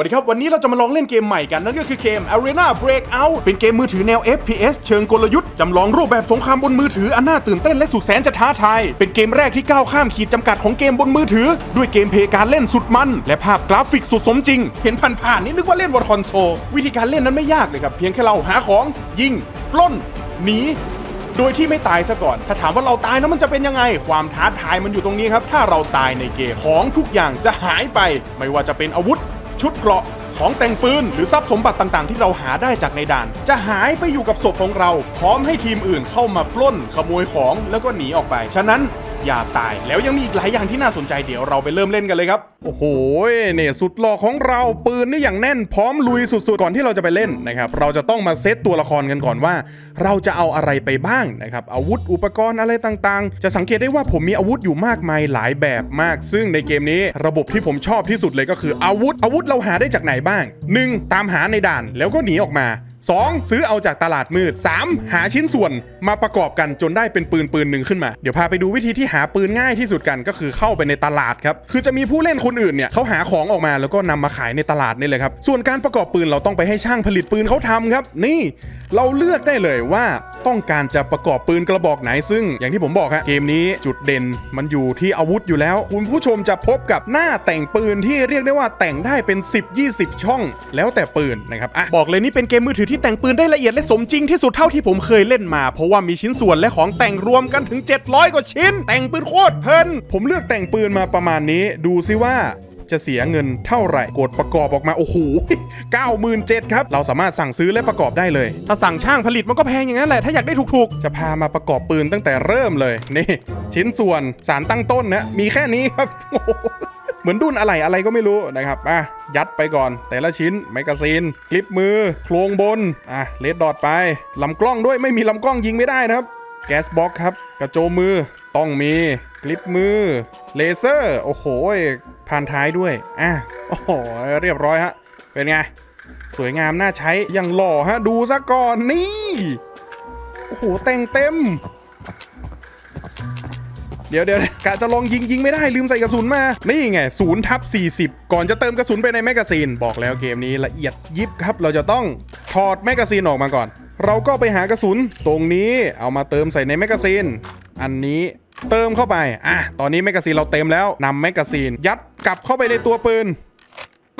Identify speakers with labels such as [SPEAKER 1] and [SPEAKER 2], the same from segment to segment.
[SPEAKER 1] วัสดีครับ วันนี้เราจะมาลองเล่นเกมใหม่กัน นั่นก็คือเกม Arena Breakout เป็นเกมมือถือแนว FPS เชิงกลยุทธ์ จำลองรูปแบบสงครามบนมือถืออันน่าตื่นเต้นและสุดแสนจะท้าทาย เป็นเกมแรกที่ก้าวข้ามขีดจำกัดของเกมบนมือถือ ด้วยเกมเพลย์การเล่นสุดมัน และภาพกราฟิกสุดสมจริง เห็นผ่านๆนี่นึกว่าเล่นบนคอนโซลวิธีการเล่นนั้นไม่ยากเลยครับเพียงแค่เราหาของยิงปล้นหนีโดยที่ไม่ตายซะก่อน ถ้าถามว่าเราตายแล้วมันจะเป็นยังไง ความท้าทายมันอยู่ตรงนี้ครับ ถ้าเราตายในเกมของทุกอย่างจะหายไป ไม่ว่าจะเป็นอาวุธ ชุดเกราะของแต่งปืนหรือทรัพย์สมบัติต่างๆ ที่เราหาได้จากในด่าน จะหายไปอยู่กับศพของเรา พร้อมให้ทีมอื่นเข้ามาปล้นขโมยของแล้วก็หนีออกไป ฉะนั้น อย่าตาย แล้วยังมีอีกหลายอย่างที่น่าสนใจเดี๋ยวเราไปเริ่มเล่นกันเลยครับโอ้โหเนี่ยสุดหล่อของเราปืนนี่อย่างแน่นพร้อมลุยสุดๆก่อนที่เราจะไปเล่นนะครับเราจะต้องมาเซตตัวละครกันก่อนว่า เราจะเอาอะไรไปบ้างนะครับอาวุธอุปกรณ์อะไรต่างๆ จะสังเกตได้ว่าผมมีอาวุธอยู่มากมายหลายแบบมาก ซึ่งในเกมนี้ระบบที่ผมชอบที่สุดเลยก็คืออาวุธอาวุธเราหาได้จากไหนบ้าง 1. ตามหาในด่านแล้วก็หนีออกมา 2. ซื้อเอาจากตลาดมืด 3. หาชิ้นส่วนมาประกอบกันจนได้เป็นปืนปืนหนึ่งขึ้นมา เดี๋ยวพาไปดูวิธีที่หาปืนง่ายที่สุดกันก็คือเข้าไปในตลาดครับ คือจะมีผู้เล่นคนอื่นเนี่ยเขาหาของออกมาแล้วก็นำมาขายในตลาดนี่เลยครับ ส่วนการประกอบปืนเราต้องไปให้ช่างผลิตปืนเขาทำครับ นี่เราเลือกได้เลยว่าต้องการจะประกอบปืนกระบอกไหนซึ่ง อย่างที่ผมบอกฮะเกมนี้จุดเด่นมันอยู่ที่อาวุธอยู่แล้ว คุณผู้ชมจะพบกับหน้าแต่งปืนที่เรียกได้ว่าแต่งได้เป็น 10-20 ช่อง แล้วแต่ปืนนะครับอะบอกเลยนี่เป็นเกมมือถือที่แต่งปืนได้ละเอียดและสมจริงที่สุดเท่าที่ผมเคยเล่นมา เพราะว่ามีชิ้นส่วนและของแต่งรวมกันถึง 700 กว่าชิ้น แต่งปืนโคตรเพลินผมเลือกแต่งปืนมาประมาณนี้ ดูซิว่าจะเสียเงินเท่าไหร่กดประกอบออกมา โอ้โห97,000ครับ เราสามารถสั่งซื้อและประกอบได้เลย ถ้าสั่งช่างผลิตมันก็แพงอย่างนั้นแหละ ถ้าอยากได้ถูกๆ จะพามาประกอบปืนตั้งแต่เริ่มเลย นี่ ชิ้นส่วนสารตั้งต้นนะ มีแค่นี้ครับโอ้ เหมือนดุนอะไรอะไรก็ไม่รู้นะครับอะยัดไปก่อน แต่ละชิ้นแมกกาซีนคลิปมือ โครงบนอะเลดดอทไปลำกล้องด้วยไม่มีลำกล้องยิงไม่ได้นะครับแก๊สบ็อกครับ กระโจมมือต้องมีคลิปมือ เลเซอร์ โอ้โหผ่านท้ายด้วย อะ โอ้โห เรียบร้อยฮะ เป็นไง สวยงามน่าใช้อย่างหล่อฮะ ดูซะก่อนนี่ โอ้โห แต่งเต็ม เดี๋ยวเดี๋ยวกะจะลองยิงยิงไม่ได้ลืมใส่กระสุนมา นี่ไงศูนย์ทับ40 ก่อนจะเติมกระสุนไปในแมกกาซีน บอกแล้วเกมนี้ละเอียดยิบครับ เราจะต้องถอดแมกกาซีนออกมาก่อน เราก็ไปหากระสุน ตรงนี้เอามาเติมใส่ในแมกกาซีน อันนี้เติมเข้าไป อะ ตอนนี้แมกกาซีนเราเต็มแล้วนำแมกกาซีนยัดกลับเข้าไปในตัวปืน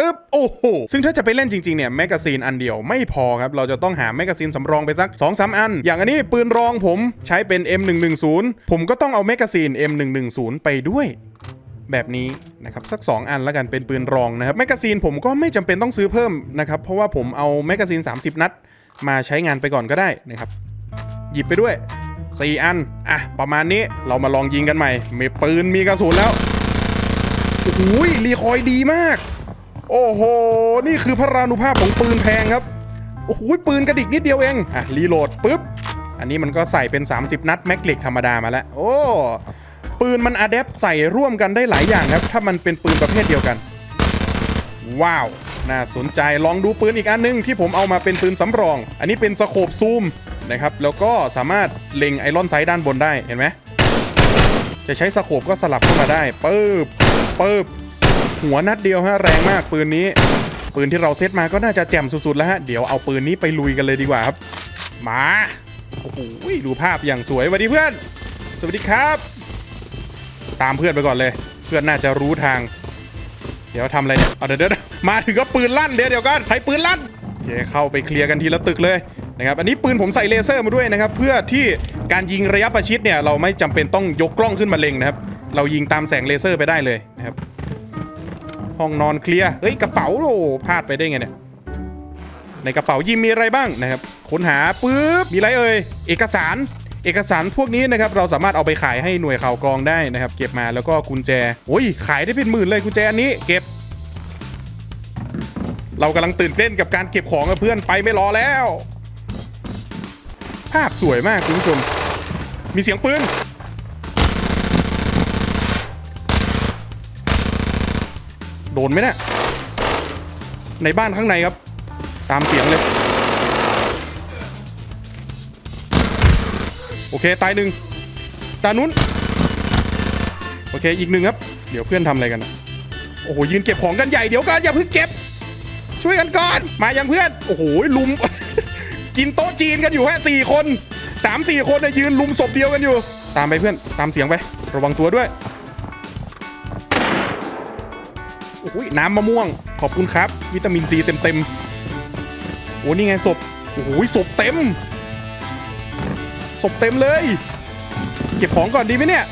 [SPEAKER 1] ปึ๊บโอ้โหซึ่งถ้าจะไปเล่นจริงๆเนี่ยแมกกาซีนอันเดียวไม่พอครับเราจะต้องหาแมกกาซีนสำรองไปสัก2-3อัน อย่างอันนี้ปืนรองผมใช้เป็น M110 ผมก็ต้องเอาแมกกาซีน M110 ไปด้วยแบบนี้นะครับสัก 2 อันแล้วกันเป็นปืนรองนะครับแมกกาซีนผมก็ไม่จำเป็นต้องซื้อเพิ่มนะครับเพราะว่าผมเอาแมกกาซีน 30 นัด มาใช้งานไปก่อนก็ได้นะครับหยิบไปด้วย 4 อันอะประมาณนี้เรามาลองยิงกันใหม่มีปืนมีกระสุนแล้วโอ้โหรีคอยดีมาก โอ้โห นี่คือพระรานุภาพของปืนแพงครับ โอ้โห ปืนกระดิกนิดเดียวเอง อะ รีโหลดปุ๊บ อันนี้มันก็ใส่เป็น 30 นัดแม็กเล็กธรรมดามาแล้ว โอ้ ปืนมันอะแดปใส่ร่วมกันได้หลายอย่างครับ ถ้ามันเป็นปืนประเภทเดียวกัน ว้าว น่าสนใจ ลองดูปืนอีกอันนึงที่ผมเอามาเป็นปืนสำรอง อันนี้เป็นสโคปซูมนะครับ แล้วก็สามารถเล็งไอรอนไซด์ด้านบนได้ เห็นไหม จะใช้สโคปก็สลับเข้ามาได้ ปึ๊บ ปึ๊บ หัวนัดเดียวฮะแรงมากปืนนี้ ปืนที่เราเซตมาก็น่าจะแจ่มสุดๆแล้วฮะเดี๋ยวเอาปืนนี้ไปลุยกันเลยดีกว่าครับ มาโอ้โหดูภาพอย่างสวยสวัสดีเพื่อน สวัสดีครับ ตามเพื่อนไปก่อนเลย เพื่อนน่าจะรู้ทาง เดี๋ยวทำอะไรเนี่ยเอาเดี๋ยวเดี๋ยวมาถึงก็ปืนลั่นเดี๋ยวเดี๋ยวกันใครปืนลั่นโอเคเข้าไปเคลียร์กันทีละตึกเลยนะครับอันนี้ปืนผมใส่เลเซอร์มาด้วยนะครับ เพื่อที่การยิงระยะประชิดเนี่ยเราไม่จำเป็นต้องยกกล้องขึ้นมาเล็งนะครับ เรายิงตามแสงเลเซอร์ไปได้เลยนะครับ ห้องนอนเคลียร์เฮ้ยกระเป๋าโอ้พลาดไปได้ไงเนี่ยในกระเป๋ายิมมีอะไรบ้างนะครับค้นหาปุ๊บมีอะไรเอ่ยเอกสารเอกสารพวกนี้นะครับเราสามารถเอาไปขายให้หน่วยข่าวกรองได้นะครับ เก็บมาแล้วก็กุญแจโอ้ยขายได้เป็นหมื่นเลยกุญแจอันนี้เก็บ เรากำลังตื่นเต้นกับการเก็บของกับเพื่อนไปไม่รอแล้ว ภาพสวยมากคุณผู้ชมมีเสียงปืน โดนไหมเนะี่ยในบ้านข้างในครับ ตามเสียงเลย โอเค ตายหนึ่งตานุ้น โอเค อีกหนึ่งครับ เดี๋ยวเพื่อนทำอะไรกันนะโอ้โห ยืนเก็บของกันใหญ่ เดี๋ยวกันอย่าเพิ่งเก็บ ช่วยกันก่อน มายังเพื่อน โอ้โห ลุม กินโต๊ะจีนกันอยู่ฮะสี่คนสามสี่คนเนี่ยยืนลุมศพเดียวกันอยู่ ตามไปเพื่อน ตามเสียงไป ระวังตัวด้วย อ้ยน้ำมะม่วง ขอบคุณครับ วิตามินซีเต็มเต็มๆโอ้นี่ไงศพโอ้โหศพเต็มศพเต็มเลย เก็บของก่อนดีไหมเนี่ย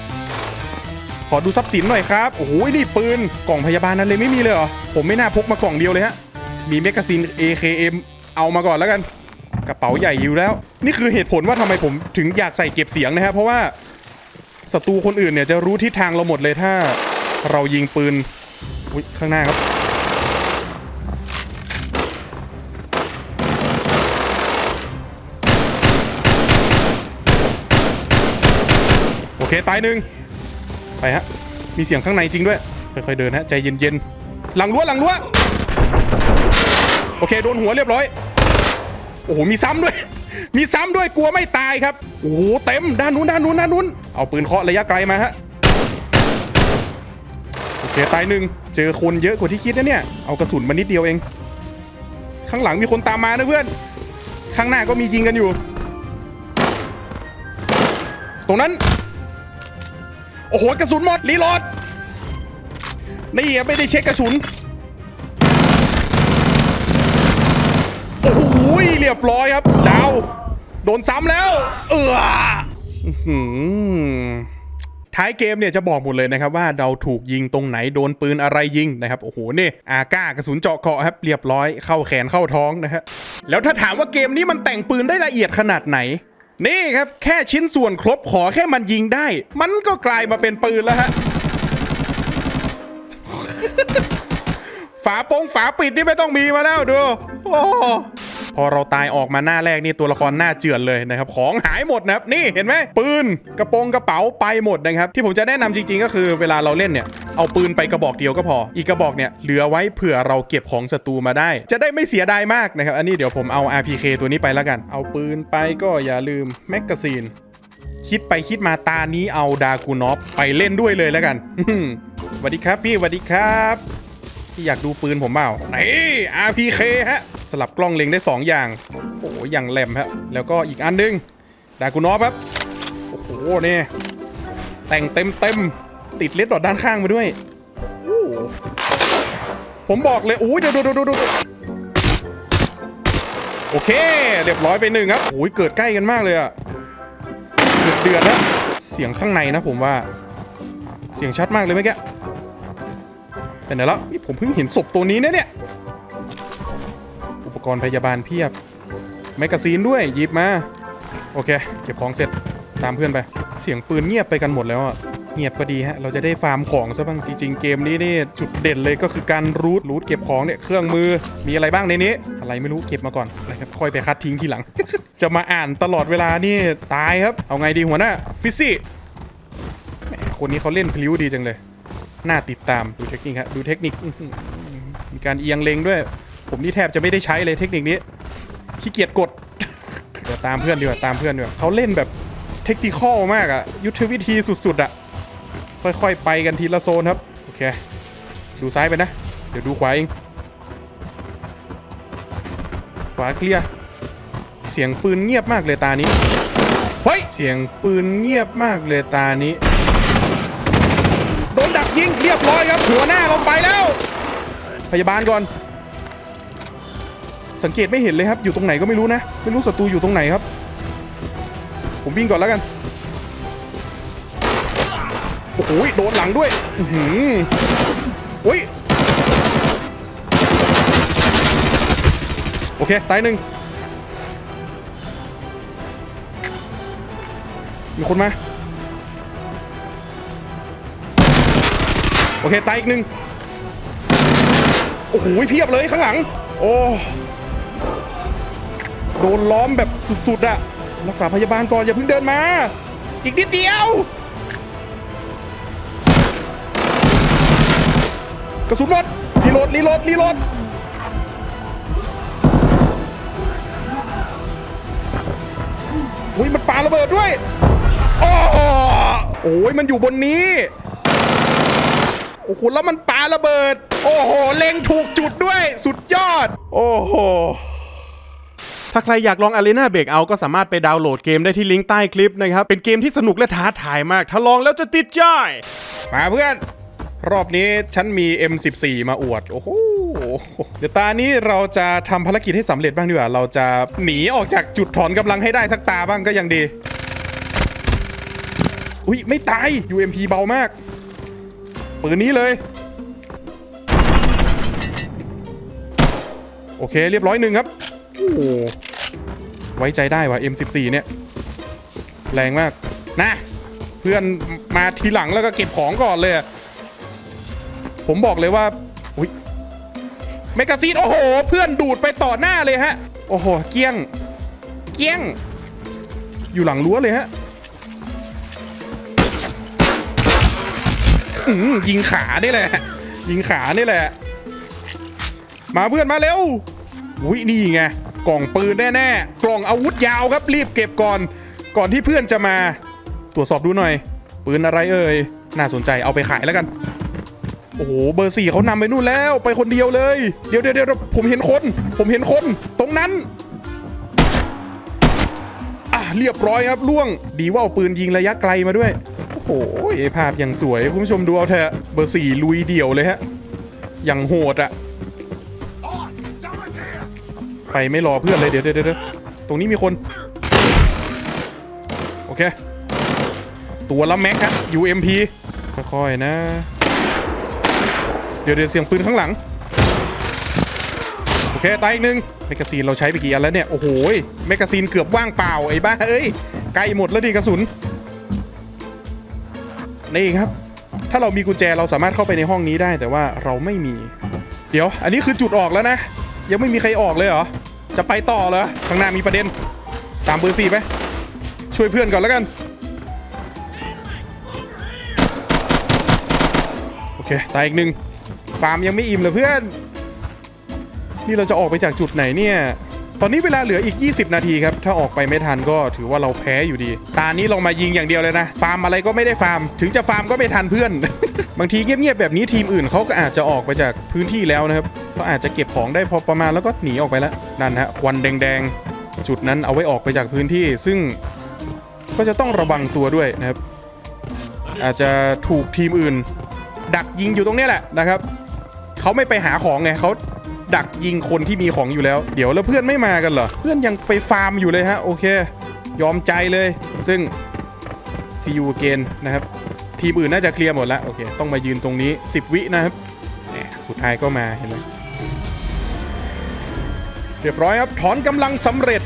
[SPEAKER 1] ขอดูทรัพย์สินหน่อยครับ โอ้โหนี่ปืนกล่องพยาบาลนั้นเลยไม่มีเลยเหรอ ผมไม่น่าพกมากล่องเดียวเลยฮะ มีแมกกาซีน AKM เอามาก่อนแล้วกัน กระเป๋าใหญ่อยู่แล้ว นี่คือเหตุผลว่าทำไมผมถึงอยากใส่เก็บเสียงนะครับเพราะว่าศัตรูคนอื่นเนี่ยจะรู้ทิศทางเราหมดเลยถ้าเรายิงปืน อุ๊ยข้างหน้าครับ โอเค ตายหนึ่งไปฮะ มีเสียงข้างในจริงด้วย ค่อยๆเดินฮะ ใจเย็นๆ หลังรั้วหลังรั้ว โอเค โดนหัวเรียบร้อย โอ้โห มีซ้ำด้วย มีซ้ำด้วยกลัวไม่ตายครับ โอ้โห เต็ม ด้านนู้นด้านนู้นด้านนู้น เอาปืนเคาะระยะไกลมาฮะ คตายหนึ่งเจอคนเยอะกว่าที่คิดนะเนี่ย เอากระสุนมานิดเดียวเอง ข้างหลังมีคนตามมานะเพื่อน ข้างหน้าก็มียิงกันอยู่ ตรงนั้น โอ้โหกระสุนหมดรีโหลดนี่ไม่ได้เช็คกระสุน โอ้โหเรียบร้อยครับ ดาว โดนซ้ำแล้ว เอออื้อหือ ท้ายเกมเนี่ยจะบอกหมดเลยนะครับว่าเราถูกยิงตรงไหนโดนปืนอะไรยิงนะครับโอ้โหเนี่ยอาก้ากระสุนเจาะเกาะครับเรียบร้อยเข้าแขนเข้าท้องนะฮะแล้วถ้าถามว่าเกมนี้มันแต่งปืนได้ละเอียดขนาดไหนนี่ครับแค่ชิ้นส่วนครบขอแค่มันยิงได้ มันก็กลายมาเป็นปืนแล้วฮะฝาโปงฝาปิดนี่ไม่ต้องมีมาแล้วดู โอ้ พอเราตายออกมาหน้าแรกนี่ตัวละครหน้าเจือนเลยนะครับ ของหายหมดนะครับ นี่เห็นไหมปืนกระโปรงกระเป๋าไปหมดนะครับ ที่ผมจะแนะนำจริง ๆ ก็คือเวลาเราเล่นเนี่ยเอาปืนไปกระบอกเดียวก็พอ อีกกระบอกเนี่ยเหลือไว้เผื่อเราเก็บของศัตรูมาได้ จะได้ไม่เสียดายมากนะครับ อันนี้เดี๋ยวผมเอา RPK ตัวนี้ไปแล้วกัน เอาปืนไปก็อย่าลืมแมกกาซีนคิดไปคิดมาตานี้เอาดากูนอฟไปเล่นด้วยเลยแล้วกันสวัสดีครับพี่สวัสดีครับ ที่อยากดูปืนผมเปล่านี่ RPK ฮะ สลับกล้องเล็งได้ 2 อย่าง โอ้โหอย่างแหลมฮะ แล้วก็อีกอันหนึง ดากูนอฟครับ โอ้โหนี่แต่งเต็มเต็มติดเลดดอทด้านข้างมาด้วย ผมบอกเลยอุ้ยเดี๋ยวดูดูดูดูโอเค เรียบร้อยไปหนึ่งครับโอ้ยเกิดใกล้กันมากเลยอะเดือดเดือดนะเสียงข้างในนะผมว่า เสียงชัดมากเลยเมื่อกี้ เป็นไหนแล้วนี่ผมเพิ่งเห็นศพตัวนี้นะเนี่ย อุปกรณ์พยาบาลเพียบ แมกกาซีนด้วยหยิบมา โอเค เก็บของเสร็จตามเพื่อนไป เสียงปืนเงียบไปกันหมดแล้วอะเงียบก็ดีฮะ เราจะได้ฟาร์มของซะบ้างจริงๆ เกมนี้นี่จุดเด่นเลยก็คือการรูทรูทเก็บของเนี่ยเครื่องมือมีอะไรบ้างในนี้ อะไรไม่รู้เก็บมาก่อนนะครับค่อยไปคัดทิ้งทีหลัง จะมาอ่านตลอดเวลานี่ตายครับ เอาไงดีหัวหน้าฟิซซี่คนนี้เขาเล่นพลิ้วดีจังเลย น่าติดตามดูเทคนิคฮะดูเทคนิคมีการเอียงเลงด้วย ผมนี่แทบจะไม่ได้ใช้เลยเทคนิคนี้ขี้เกียจกดเดี๋ยวตามเพื่อนดีกว่าตามเพื่อนดีกว่าเขาเล่นแบบเทคนิคอลมากอะยุทธวิธีสุดๆอะค่อยๆไปกันทีละโซนครับโอเคดูซ้ายไปนะ เดี๋ยวดูขวาเองขวาเคลียร์เสียงปืนเงียบมากเลยตานี้เฮ้ยเสียงปืนเงียบมากเลยตานี้ ยิงเรียบร้อยครับหัวหน้าลงไปแล้ว พยาบาลก่อน สังเกตไม่เห็นเลยครับอยู่ตรงไหนก็ไม่รู้นะไม่รู้ศัตรูอยู่ตรงไหนครับ ผมวิ่งก่อนแล้วกันโอ้โหโดนหลังด้วยอือหือโอ้ยโอเคตายหนึ่งมีคนมา โอเคตายอีกหนึ่งโอ้โหเพียบเลยข้างหลัง โอ้โดนล้อมแบบสุดๆอะรักษาพยาบาลก่อนอย่าเพิ่งเดินมา อีกนิดเดียว กระสุนหมดรีโหลดรีโหลดรีโหลดอุ้ยมันปาระเบิดด้วยโอ้โอ้ยมันอยู่บนนี้ โอ้โหแล้วมันปาระเบิด โอ้โหเล็งถูกจุดด้วย สุดยอด โอ้โหถ้าใครอยากลอง Arena Breakout ก็สามารถไปดาวน์โหลดเกมได้ที่ลิงก์ใต้คลิปนะครับ เป็นเกมที่สนุกและท้าทายมาก ถ้าลองแล้วจะติดใจ มาเพื่อน รอบนี้ฉันมี M14 มาอวด โอ้โห เดี๋ยวตานี้เราจะทำภารกิจให้สำเร็จบ้างดีกว่า เราจะหนีออกจากจุดถอนกำลังให้ได้สักตาบ้างก็ยังดี อุ้ยไม่ตาย UMP เบามาก ปืนนี้เลย โอเคเรียบร้อยหนึ่งครับ โอ้ไว้ใจได้ว่ะ M14 เนี่ย แรงมากนะเพื่อนมาทีหลังแล้วก็เก็บของก่อนเลยผมบอกเลยว่าอุ้ยเมกาซีนโอ้โห เพื่อนดูดไปต่อหน้าเลยฮะ โอ้โห เกี้ยง เกี้ยง อยู่หลังรั้วเลยฮะ ยิงขานี่แหละ ยิงขานี่แหละ มาเพื่อนมาเร็วอุ้ยนี่ไงกล่องปืนแน่ๆกล่องอาวุธยาวครับรีบเก็บก่อน ก่อนที่เพื่อนจะมา ตรวจสอบดูหน่อย ปืนอะไรเอ่ยน่าสนใจเอาไปขายแล้วกัน โอ้โหเบอร์สี่เขานำไปนู่นแล้วไปคนเดียวเลย เดี๋ยวเดี๋ยวเดี๋ยวผมเห็นคน ผมเห็นคน ตรงนั้นอะเรียบร้อยครับล่วง ดีว่าเอาปืนยิงระยะไกลมาด้วย โอ้โหภาพย่างสวย คุณผู้ชมดูเอาเถอะเบอร์สี่ลุยเดี่ยวเลยฮะอย่างโหดอะไปไม่รอเพื่อนเลยเดี๋ยวเดี๋ยวเดี๋ยวตรงนี้มีคน โอเค ตัวละแม็กครับ UMP ค่อยๆนะ เดี๋ยวเดี๋ยวเสียงปืนข้างหลัง โอเค ตายอีกหนึ่งแมกกาซีนเราใช้ไปกี่อันแล้วเนี่ย โอ้โหแมกกาซีนเกือบว่างเปล่าไอ้บ้าเอ้ยใกล้หมดแล้วดิกระสุน นี่ครับ ถ้าเรามีกุญแจเราสามารถเข้าไปในห้องนี้ได้แต่ว่าเราไม่มี เดี๋ยว อันนี้คือจุดออกแล้วนะ ยังไม่มีใครออกเลยเหรอ จะไปต่อเหรอข้างหน้ามีประเด็น ตามเบอร์สี่ไป ช่วยเพื่อนก่อนแล้วกัน โอเค ตายอีกหนึ่งฟาร์มยังไม่อิ่มเลยเพื่อน นี่เราจะออกไปจากจุดไหนเนี่ย ตอนนี้เวลาเหลืออีก 20 นาทีครับ ถ้าออกไปไม่ทันก็ถือว่าเราแพ้อยู่ดี ตานี้ลงมายิงอย่างเดียวเลยนะ ฟาร์มอะไรก็ไม่ได้ฟาร์ม ถึงจะฟาร์มก็ไม่ทันเพื่อน บางทีเงียบๆแบบนี้ทีมอื่นเขาก็อาจจะออกไปจากพื้นที่แล้วนะครับเขาอาจจะเก็บของได้พอประมาณแล้วก็หนีออกไปแล้วนั่นฮะควันแดงๆ จุดนั้นเอาไว้ออกไปจากพื้นที่ ซึ่งก็จะต้องระวังตัวด้วยนะครับ อาจจะถูกทีมอื่น ดักยิงอยู่ตรงนี้แหละนะครับเขาไม่ไปหาของไงเขา ดักยิงคนที่มีของอยู่แล้ว เดี๋ยวแล้วเพื่อนไม่มากันเหรอ เพื่อนยังไปฟาร์มอยู่เลยฮะ โอเค ยอมใจเลย ซึ่ง see you again นะครับ ทีมอื่นน่าจะเคลียร์หมดแล้ว โอเค ต้องมายืนตรงนี้ 10 วินะครับแหมสุดท้ายก็มาเห็นไหมเรียบร้อยครับ ถอนกำลังสำเร็จ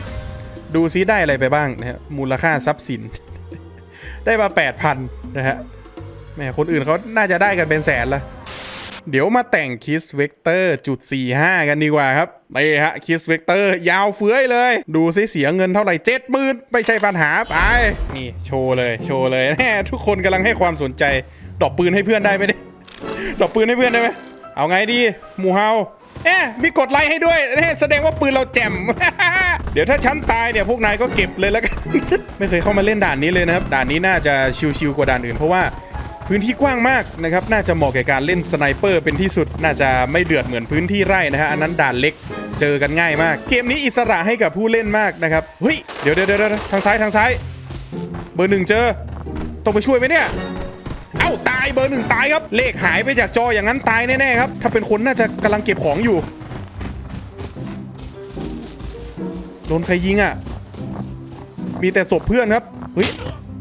[SPEAKER 1] ดูซิได้อะไรไปบ้างนะฮะมูลค่าทรัพย์สิน ได้มา 8,000 นะฮะแหมคนอื่นเขาน่าจะได้กันเป็นแสนละ เดี๋ยวมาแต่งคิสเวกเตอร์จุด45 กันดีกว่าครับนี่ฮะคิสเวกเตอร์ยาวเฟื้อยเลย ดูซิเสียเงินเท่าไหร่เจ็ดหมื่นไม่ใช่ปัญหาไป นี่โชว์เลยโชว์เลยแน่ทุกคนกำลังให้ความสนใจดอกปืนให้เพื่อนได้ไหมเนี่ยดอกปืนให้เพื่อนได้ไหมเอาไงดีหมูเฮาเอ๊ะมีกดไลค์ให้ด้วยแสดงว่าปืนเราแจ่ม เดี๋ยวถ้าฉันตายเนี่ยพวกนายก็เก็บเลยแล้วกัน ไม่เคยเข้ามาเล่นด่านนี้เลยนะครับ ด่านนี้น่าจะชิวๆกว่าด่านอื่นเพราะว่า พื้นที่กว้างมากนะครับ น่าจะเหมาะแก่การเล่นสไนเปอร์เป็นที่สุด น่าจะไม่เดือดเหมือนพื้นที่ไร่นะฮะ อันนั้นด่านเล็ก เจอกันง่ายมาก เกมนี้อิสระให้กับผู้เล่นมากนะครับ เฮ้ย เดี๋ยวเดี๋ยวเดี๋ยวทางซ้ายทางซ้าย เบอร์หนึ่งเจอ ต้องไปช่วยไหมเนี่ย เอ้าตายเบอร์หนึ่งตายครับ เลขหายไปจากจออย่างนั้นตายแน่ๆครับ ถ้าเป็นคนน่าจะกำลังเก็บของอยู่ โดนใครยิงอะ มีแต่ศพเพื่อนครับ เฮ้ย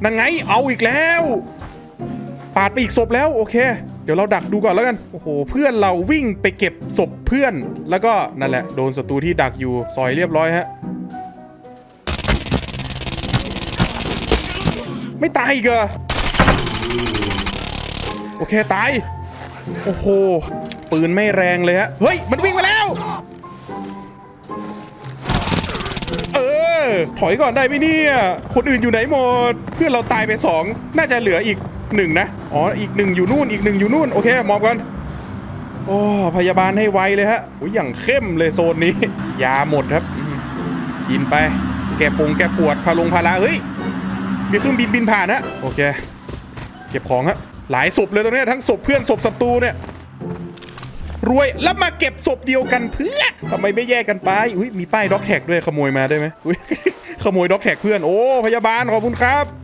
[SPEAKER 1] นั่นไง เอาอีกแล้ว ปาดไปอีกศพแล้วโอเค เดี๋ยวเราดักดูก่อนแล้วกัน โอ้โห เพื่อนเราวิ่งไปเก็บศพเพื่อน แล้วก็นั่นแหละโดนศัตรูที่ดักอยู่ซอยเรียบร้อยฮะ ไม่ตายอีกเหรอโอเค ตาย โอ้โห ปืนไม่แรงเลยฮะ เฮ้ย มันวิ่งมาแล้ว เออ ถอยก่อนได้ไหมเนี่ย คนอื่นอยู่ไหนหมด เพื่อนเราตายไปสอง น่าจะเหลืออีก หนึ่งนะ อ๋อ อีกหนึ่งอยู่นู่น อีกหนึ่งอยู่นู่น โอเค มอบกัน โอ้ พยาบาลให้ไวเลยฮะโอ้ยอย่างเข้มเลยโซนนี้ ยาหมดครับ กินไป แกปงแกปวดพาลงพาราเฮ้ย มีเครื่องบินบินผ่านฮะ โอเค เก็บของฮะ หลายศพเลยตรงนี้ทั้งศพเพื่อนศพศัตรูเนี่ยรรวยแล้วมาเก็บศพเดียวกันเพื่อทำไมไม่แยกกันไป อุ้ยมีป้ายด็อกแท็กด้วยขโมยมาได้ไหมอุ้ยขโมยด็อกแท็กเพื่อน โอ้ พยาบาลขอบคุณครับ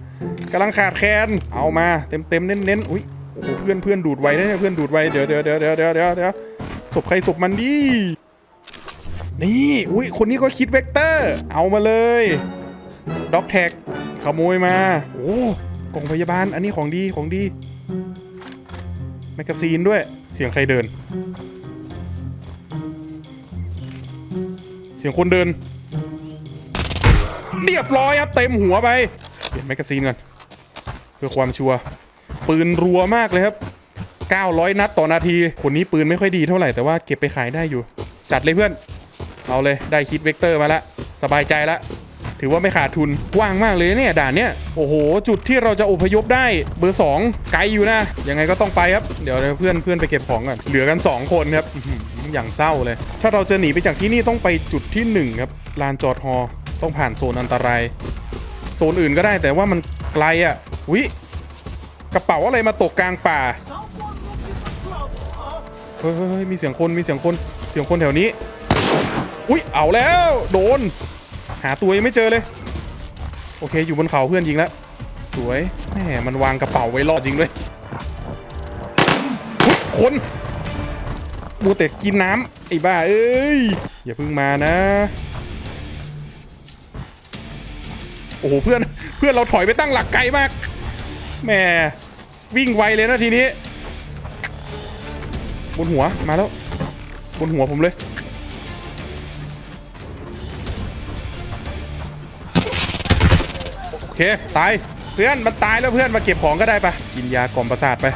[SPEAKER 1] กำลังขาดแคลนเอามาเต็มเต็มเน้นเน้นอุ้ยโอ้โหเพื่อนเพื่อนดูดไว้เนี่ยเพื่อนดูดไว้เดี๋ยวเดี๋ยวเดี๋ยวเดี๋ยวเดี๋ยวเดี๋ยวเดี๋ยวศพใครศพมันดินี่อุ้ยคนนี้ก็คิดเวกเตอร์ เอามาเลยด็อกแท็กขโมยมา โอ้กล่องพยาบาลอันนี้ของดีของดีแมกกาซีนด้วยเสียงใครเดิน เสียงคนเดิน เรียบร้อยครับเต็มหัวไป ลี่ยนแมกกาซีนก่อนเพื่อความชัวร์ปืนรัวมากเลยครับ 900 นัดต่อนาที คนนี้ปืนไม่ค่อยดีเท่าไหร่แต่ว่าเก็บไปขายได้อยู่ จัดเลยเพื่อน เอาเลยได้คิดเวกเตอร์มาแล้วสบายใจแล้วถือว่าไม่ขาดทุนกว้างมากเลยเนี่ยด่านเนี้ยโอ้โห จุดที่เราจะอพยพได้เบอร์ 2 ไกลอยู่นะยังไงก็ต้องไปครับ เดี๋ยวเพื่อนเพื่อนไปเก็บของก่อนเหลือกัน 2 คนครับอื้อหืออย่างเศร้าเลย ถ้าเราจะหนีไปจากที่นี่ต้องไปจุดที่ 1 ครับลานจอดฮอต้องผ่านโซนอันตราย โซนอื่นก็ได้แต่ว่ามันไกลอะวิกระเป๋าอะไรมาตกกลางป่าเฮ้ยมีเสียงคนมีเสียงคนเสียงคนแถวนี้ อุ้ยเอาแล้ว โดน หาตัวยังไม่เจอเลย โอเคอยู่บนเขาเพื่อนยิงแล้วสวยแหมมันวางกระเป๋าไว้รอดจริงด้วยอุ๊ยคนบัวแต่กินน้ำไอ้บ้าเอ้ยอย่าเพิ่งมานะ โอ้โหเพื่อนเพื่อนเราถอยไปตั้งหลักไกลมากแหมวิ่งไวเลยนะทีนี้ บนหัวมาแล้ว บนหัวผมเลย โอเค ตาย เพื่อนมันตายแล้วเพื่อนมาเก็บของก็ได้ปะกินยากล่อมประสาทไป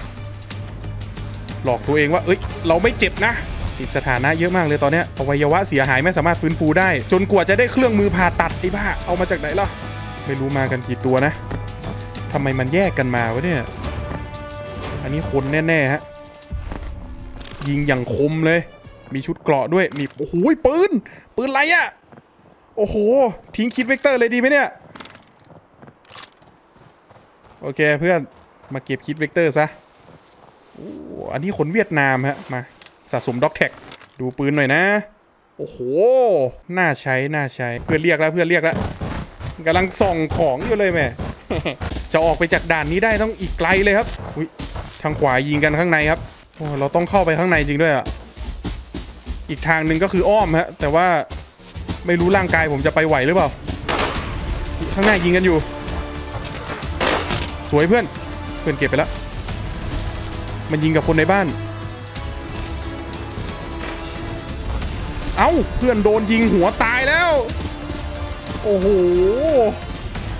[SPEAKER 1] หลอกตัวเองว่า เอ้ย เราไม่เจ็บนะติดสถานะเยอะมากเลยตอนเนี้ยอวัยวะเสียหายไม่สามารถฟื้นฟูได้ จนกว่าจะได้เครื่องมือผ่าตัดไอ้บ้าเอามาจากไหนล่ะ ไม่รู้มากันกี่ตัวนะทำไมมันแยกกันมาวะเนี่ย อันนี้คนแน่ๆฮะ ยิงอย่างคมเลย มีชุดเกราะด้วยนี่โอ้โหปืน ปืนอะไรอะโอ้โห ทิ้งคิดเวกเตอร์เลยดีไหมเนี่ย โอเคเพื่อน มาเก็บคิดเวกเตอร์ซะอ้อันนี้คนเวียดนามฮะ มา สะสมด็อกแท็ก ดูปืนหน่อยนะ โอ้โห น่าใช้ น่าใช้ เพื่อนเรียกแล้ว เพื่อนเรียกแล้ว กำลังส่องของอยู่เลยแม่จะออกไปจากด่านนี้ได้ต้องอีกไกลเลยครับอุยทางขวายิงกันข้างในครับโอ้เราต้องเข้าไปข้างในจริงด้วยอะอีกทางหนึ่งก็คืออ้อมฮะแต่ว่าไม่รู้ร่างกายผมจะไปไหวหรือเปล่า ข้างหน้ายิงกันอยู่ สวยเพื่อน เพื่อนเก็บไปแล้ว มันยิงกับคนในบ้าน เอ้าเพื่อนโดนยิงหัวตายแล้ว โอ้โห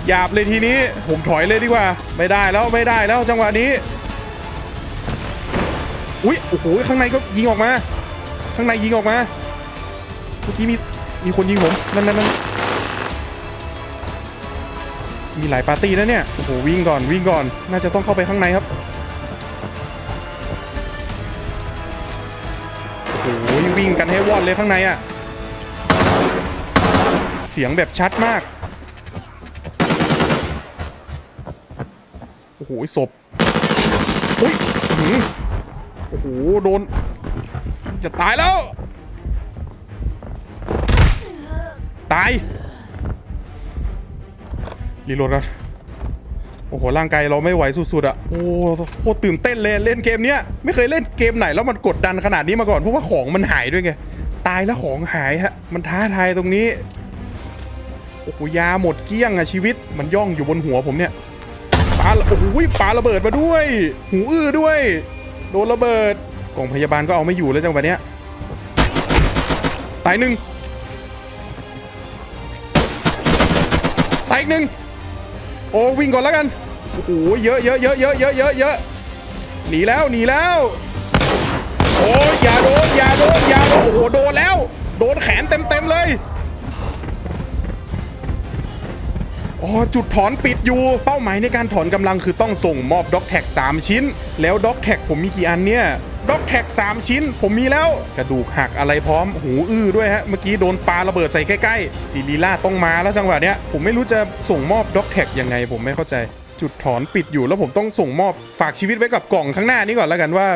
[SPEAKER 1] หยาบเลยทีนี้ผมถอยเลยดีกว่า ไม่ได้แล้วไม่ได้แล้วจังหวะนี้อุ๊ยโอ้โหข้างในก็ยิงออกมา ข้างในยิงออกมาเมื่อกี้มีมีคนยิงผมนั่นนั่นนั่นมีหลายปาร์ตี้นะเนี่ยโอ้โหวิ่งก่อนวิ่งก่อน น่าจะต้องเข้าไปข้างในครับโอ้โหวิ่งกันให้วอดเลยข้างในอะ เสียงแบบชัดมาก โอ้โหศพอุ้ยโอ้โห โดน จะตายแล้ว ตาย รีโหลดกันโอ้โห ร่างกายเราไม่ไหวสุดๆอะโอ้โคตรตื่นเต้นเลยเล่นเกมเนี้ย ไม่เคยเล่นเกมไหนแล้วมันกดดันขนาดนี้มาก่อน เพราะว่าของมันหายด้วยไง ตายแล้วของหายฮะ มันท้าทายตรงนี้ โอ้โหยาหมดเกลี้ยงอะชีวิต มันย่องอยู่บนหัวผมเนี่ยปาโอ้โหปาระเบิดมาด้วย หูอื้อด้วย โดนระเบิดกล่องพยาบาลก็เอาไม่อยู่แล้วจังหวะเนี้ยตายหนึ่งตายอีกหนึ่งโอ้วิ่งก่อนแล้วกันโอ้โหเยอะเยอะเยอะเยอะเยอะเยอะเยอะหนีแล้วหนีแล้วโอ้ยอย่าโดนอย่าโดนอย่าโดนโอ้โหโดนแล้ว โดนแขนเต็มเต็มเลย อ๋อจุดถอนปิดอยู่ เป้าหมายในการถอนกำลังคือต้องส่งมอบด็อกแท็ก3ชิ้น แล้วด็อกแท็กผมมีกี่อันเนี่ยด็อกแท็ก3ชิ้น ผมมีแล้วกระดูกหักอะไรพร้อม หูอื้อด้วยฮะ เมื่อกี้โดนปลาระเบิดใส่ใกล้ๆซีรีล่าต้องมาแล้วจังหวะเนี้ยผมไม่รู้จะส่งมอบด็อกแท็กยังไง ผมไม่เข้าใจ จุดถอนปิดอยู่แล้วผมต้องส่งมอบฝากชีวิตไว้กับกล่องข้างหน้านี้ก่อนแล้วกันว่า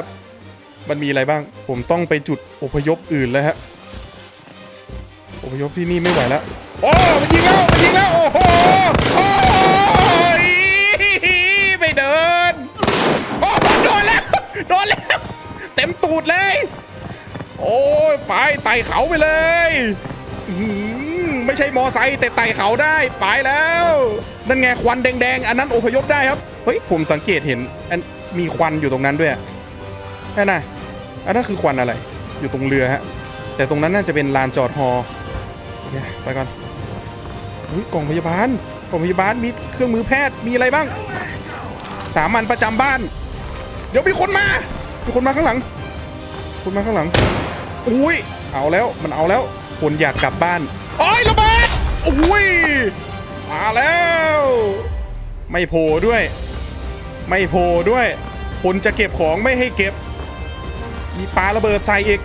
[SPEAKER 1] มันมีอะไรบ้าง ผมต้องไปจุดอพยพอื่นแล้วฮะอพยพที่นี่ไม่ไหวแล้ว โอ้มันยิงแล้วมันยิงแล้วโอ้โหโอ้ยไม่เดินโอ้โดนแล้วโดนแล้ว เต็มตูดเลย โอ้ยไปไต่เขาไปเลยอื้อหือไม่ใช่มอไซค์แต่ไต่เขาได้ไปแล้วนั่นไงควันแดงๆ อันนั้นอพยพได้ครับเฮ้ยผมสังเกตเห็นอันมีควันอยู่ตรงนั้นด้วยนั่นน่ะอันนั้นคือควันอะไร อยู่ตรงเรือฮะแต่ตรงนั้นน่าจะเป็นลานจอดฮอไปก่อน อุ๊ยกล่องพยาบาลกล่องพยาบาลมีเครื่องมือแพทย์มีอะไรบ้าง สามัญประจำบ้าน เดี๋ยวมีคนมามีคนมาข้างหลัง คนมาข้างหลังอุ้ยเอาแล้วมันเอาแล้วคนอยากกลับบ้านโอ้ยระเบิดอุ้ยมาแล้ว ไม่โผล่ด้วย ไม่โผล่ด้วย คนจะเก็บของไม่ให้เก็บ มีปาระเบิดใส่อีก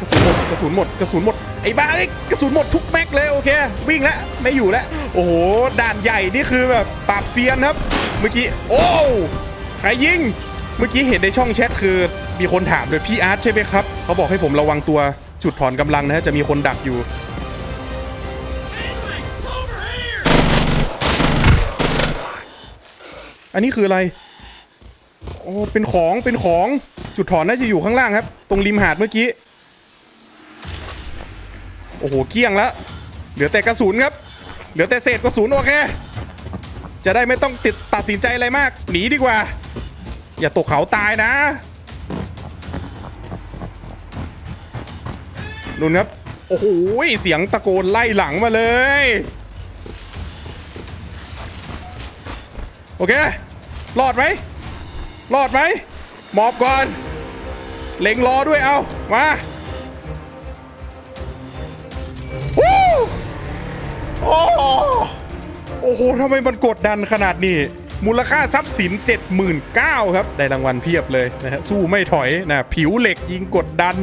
[SPEAKER 1] กระสุนหมดกระสุนหมดกระสุนหมด อ้บ้าไอ้กระสุนหมดทุกแม็กเลยโอเค วิ่งแล้วไม่อยู่แล้วโอ้โหด่านใหญ่นี่คือแบบปราบเซียนครับ เมื่อกี้โอ้ใครยิงเมื่อกี้เห็นในช่องแชทคือมีคนถามโดยพี่อาร์ตใช่ไหมครับเขาบอกให้ผมระวังตัวจุดถอนกำลังนะฮะจะมีคนดักอยู่อันนี้คืออะไร โอ้ เป็นของ เป็นของ จุดถอนน่าจะอยู่ข้างล่างครับ ตรงริมหาดเมื่อกี้ โอ้โหเกี้ยงแล้ว เหลือแต่กระสุนครับ เหลือแต่เศษกระสุนโอเค จะได้ไม่ต้องติดตัดสินใจอะไรมาก หนีดีกว่า อย่าตกเขาตายนะนุ่นครับ โอ้โหเสียงตะโกนไล่หลังมาเลย โอเค รอดไหมรอดไหมหมอบก่อน เล็งรอด้วยเอามา โอ้โหโอ้โหทำไมมันกดดันขนาดนี้ มูลค่าทรัพย์สิน 79,000ครับ ได้รางวัลเพียบเลยนะฮะ สู้ไม่ถอยนะ ผิวเหล็กยิงกดดัน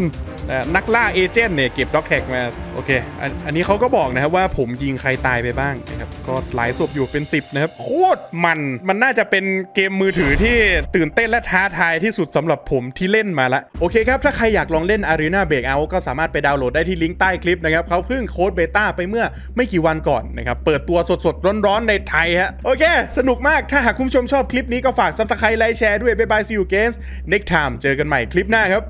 [SPEAKER 1] นักล่าเอเจนต์เนี่ยเก็บด็อกแท็กมาโอเคอันอันนี้เขาก็บอกนะครับว่าผมยิงใครตายไปบ้างนะครับก็หลายศพอยู่เป็น 10 นะครับ โคตรมันมันน่าจะเป็นเกมมือถือที่ตื่นเต้นและท้าทายที่สุดสำหรับผมที่เล่นมาละ โอเคครับ ถ้าใครอยากลองเล่น Arena Breakout ก็สามารถไปดาวน์โหลดได้ที่ลิงก์ใต้คลิปนะครับเขาเพิ่งโค้ดเบต้าไปเมื่อไม่กี่วันก่อนนะครับเปิดตัวสดๆ ร้อนๆ ในไทยฮะโอเค สนุกมากถ้าหากคุณผู้ชมชอบคลิปนี้ก็ฝาก subscribe ไลค์แชร์ด้วยบ๊ายบาย see you again next time เจอกันใหม่คลิปหน้าครับ